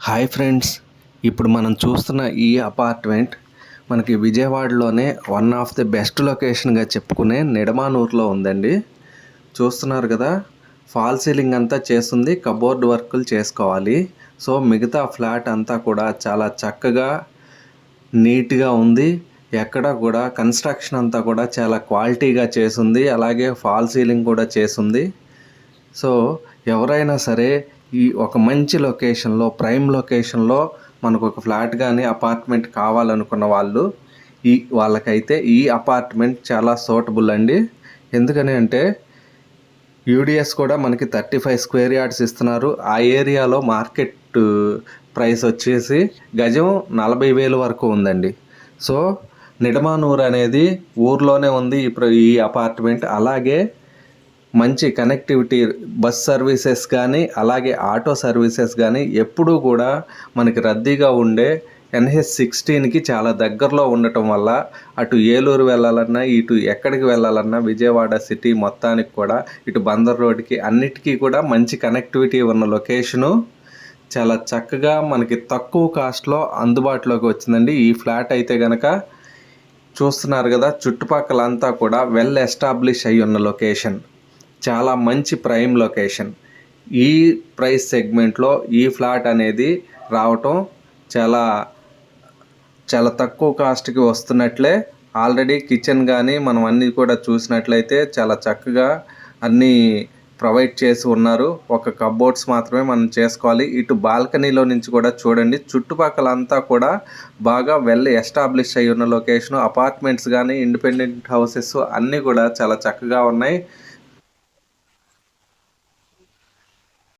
Hi friends ఇప్పుడు మనం చూస్తున్న ఈ అపార్ట్మెంట్ మనకి విజయవాడలోనే వన్ ఆఫ్ ది బెస్ట్ లొకేషన్గా చెప్పుకునే నిడమానూరులో ఉందండి. చూస్తున్నారు కదా ఫాల్ సీలింగ్ అంతా చేస్తుంది కబోర్డ్ వర్కులు చేసుకోవాలి. సో మిగతా ఫ్లాట్ అంతా కూడా చాలా చక్కగా నీట్గా ఉంది. ఎక్కడ కూడా కన్స్ట్రక్షన్ అంతా కూడా చాలా క్వాలిటీగా చేసింది అలాగే ఫాల్ సీలింగ్ కూడా చేసింది సో ఎవరైనా సరే ఈ ఒక మంచి లొకేషన్లో ప్రైమ్ లొకేషన్లో మనకు ఒక ఫ్లాట్ కానీ అపార్ట్మెంట్ కావాలనుకున్న వాళ్ళు ఈ వాళ్ళకైతే ఈ అపార్ట్మెంట్ చాలా సూటబుల్ అండి. ఎందుకని అంటే యూడిఎస్ కూడా మనకి థర్టీ ఫైవ్ స్క్వేర్ యార్డ్స్ ఇస్తున్నారు. ఆ ఏరియాలో మార్కెట్ ప్రైస్ uh, వచ్చేసి గజం నలభై వేలు వరకు ఉందండి. సో నిడమానూర్ అనేది ఊర్లోనే ఉంది ఈ ప్ర- ఈ అపార్ట్మెంట్ అలాగే మంచి కనెక్టివిటీ బస్ సర్వీసెస్ కానీ అలాగే ఆటో సర్వీసెస్ కానీ ఎప్పుడూ కూడా మనకి రద్దీగా ఉండే ఎన్హెచ్ సిక్స్టీన్కి చాలా దగ్గరలో ఉండటం వల్ల అటు ఏలూరు వెళ్ళాలన్నా ఇటు ఎక్కడికి వెళ్ళాలన్నా విజయవాడ సిటీ మొత్తానికి కూడా ఇటు బందర్ రోడ్కి అన్నిటికీ కూడా మంచి కనెక్టివిటీ ఉన్న లొకేషను చాలా చక్కగా మనకి తక్కువ కాస్ట్లో అందుబాటులోకి వచ్చిందండి. ఈ ఫ్లాట్ అయితే కనుక చూస్తున్నారు కదా చుట్టుపక్కల అంతా కూడా వెల్ ఎస్టాబ్లిష్ అయి ఉన్న లొకేషన్ చాలా మంచి ప్రైమ్ లొకేషన్ ఈ ప్రైస్ సెగ్మెంట్లో ఈ ఫ్లాట్ అనేది రావటం చాలా చాలా తక్కువ కాస్ట్కి వస్తున్నట్లే. ఆల్రెడీ కిచెన్ కానీ మనం అన్నీ కూడా చూసినట్లయితే చాలా చక్కగా అన్నీ ప్రొవైడ్ చేసి ఉన్నారు. ఒక కబోర్డ్స్ మాత్రమే మనం చేసుకోవాలి. ఇటు బాల్కనీలో నుంచి కూడా చూడండి. చుట్టుపక్కల అంతా కూడా బాగా వెల్ ఎస్టాబ్లిష్ అయి ఉన్న లొకేషన్ అపార్ట్మెంట్స్ కానీ ఇండిపెండెంట్ హౌసెస్ అన్నీ కూడా చాలా చక్కగా ఉన్నాయి.